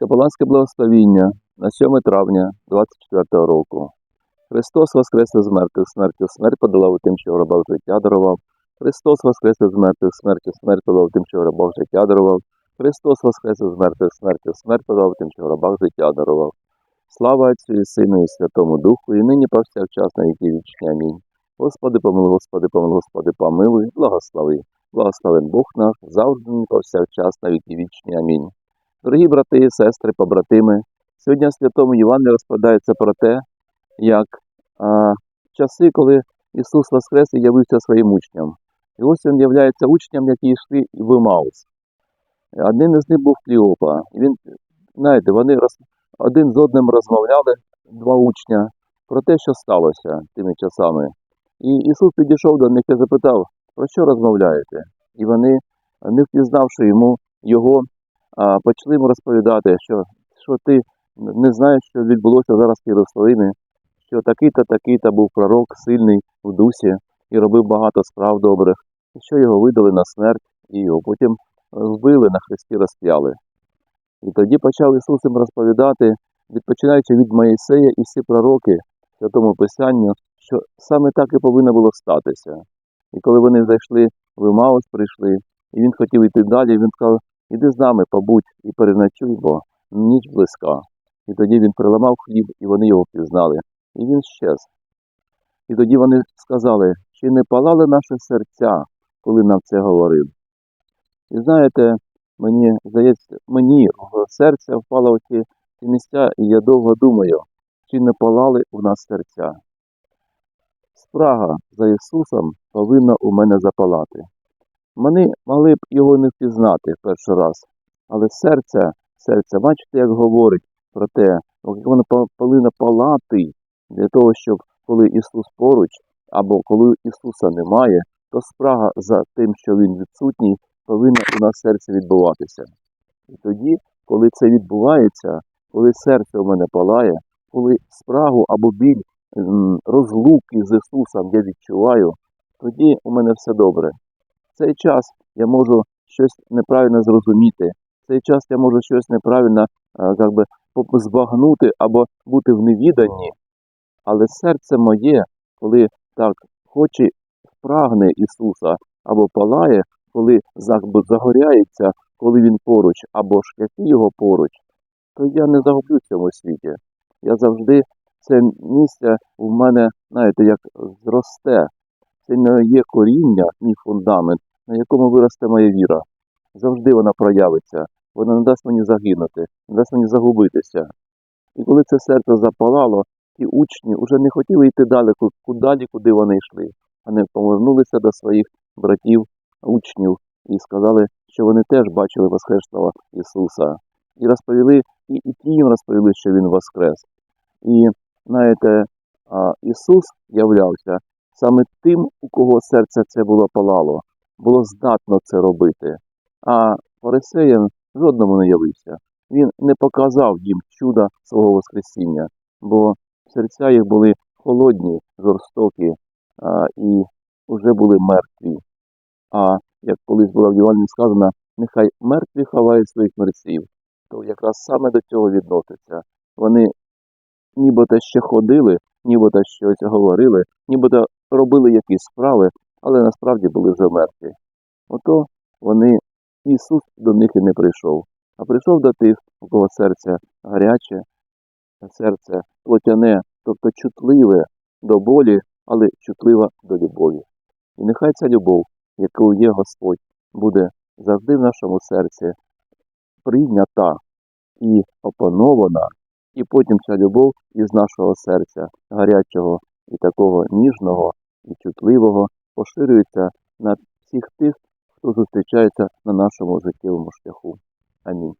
Капеланське благословіння на 7 травня 24 року. Христос воскрес із мертвих смертю, смерть подолав тим, що в життя дарував. Христос воскрес із мертвих смертю, смерть подолав тим, що в життя дарував. Христос воскрес із мертвих смертю, смерть подолав тим, що в рабах життя дарував. Слава Отцю і Сину і Святому Духу, і нині повсякчас на віки вічні. Амінь. Господи помилуй, Господи помилуй, Господи помилуй, благослови. Благословен Бог наш, завжди повсякчас на віки вічні. Амінь. Дорогі брати сестри, побратими, сьогодні Святому Євангелії розповідається про те, як а, часи, коли Ісус Воскрес і явився своїм учням. І ось він являється учням, які йшли в Імаус. Один із них був Кліопа. Він, знаєте, вони роз, один з одним розмовляли, два учня, про те, що сталося тими часами. І Ісус підійшов до них і запитав, про що розмовляєте? І вони, не впізнавши йому його, почали йому розповідати, що, що ти не знаєш, що відбулося зараз в Єрусалимі, що такий-то, такий-то був пророк, сильний в дусі, і робив багато справ добрих, і що його видали на смерть, і його потім вбили на хресті розп'яли. І тоді почав Ісус їм розповідати, відпочинаючи від Моїсея і всі пророки Святому Писанню, що саме так і повинно було статися. І коли вони зайшли в Імаус, прийшли, і він хотів йти далі, він сказав, іди з нами, побудь і переночуй, бо ніч близька. І тоді він приламав хліб, і вони його впізнали, і він щез. І тоді вони сказали, чи не палали наші серця, коли нам це говорив. І знаєте, мені здається, мені серце впало в ці, ці місця, і я довго думаю, чи не палали у нас серця. Спрага за Ісусом повинна у мене запалати. Вони могли б його не впізнати в перший раз, але серце, серце, бачите, як говорить про те, як воно по- повинно палати для того, щоб коли Ісус поруч, або коли Ісуса немає, то спрага за тим, що Він відсутній, повинна у нас серці відбуватися. І тоді, коли це відбувається, коли серце у мене палає, коли спрагу або біль розлуки з Ісусом я відчуваю, тоді у мене все добре. В цей час я можу щось неправильно зрозуміти, в цей час я можу щось неправильно е, як би, збагнути або бути в невіданні, але серце моє, коли так хоче, прагне Ісуса або палає, коли загоряється, коли Він поруч, або шляхи Його поруч, то я не загублю в цьому світі. Я завжди це місце в мене, знаєте, як зросте. Це не є коріння, мій фундамент, на якому виросте моя віра. Завжди вона проявиться. Вона не дасть мені загинути, не дасть мені загубитися. І коли це серце запалало, ті учні вже не хотіли йти ку- далі, куди вони йшли. Вони повернулися до своїх братів, учнів і сказали, що вони теж бачили Воскресного Ісуса. І розповіли, і, і ті їм розповіли, що Він Воскрес. І знаєте, Ісус являвся саме тим, у кого серце це було палало, було здатно це робити. А фарисеям жодному не явився. Він не показав їм чуда свого Воскресіння, бо серця їх були холодні, жорстокі а, і вже були мертві. А як колись було в Євангелії сказано, нехай мертві ховають своїх мерців, то якраз саме до цього відноситься. Вони нібито ще ходили, нібито щось говорили, нібито робили якісь справи, але насправді були вже мертві. Ото вони, Ісус до них і не прийшов, а прийшов до тих, у кого серце гаряче, серце плотяне, тобто чутливе до болі, але чутливе до любові. І нехай ця любов, яку є Господь, буде завжди в нашому серці прийнята і опанована, і потім ця любов із нашого серця, гарячого і такого ніжного і чутливого, поширюється на всіх тих, хто зустрічається на нашому життєвому шляху. Амінь.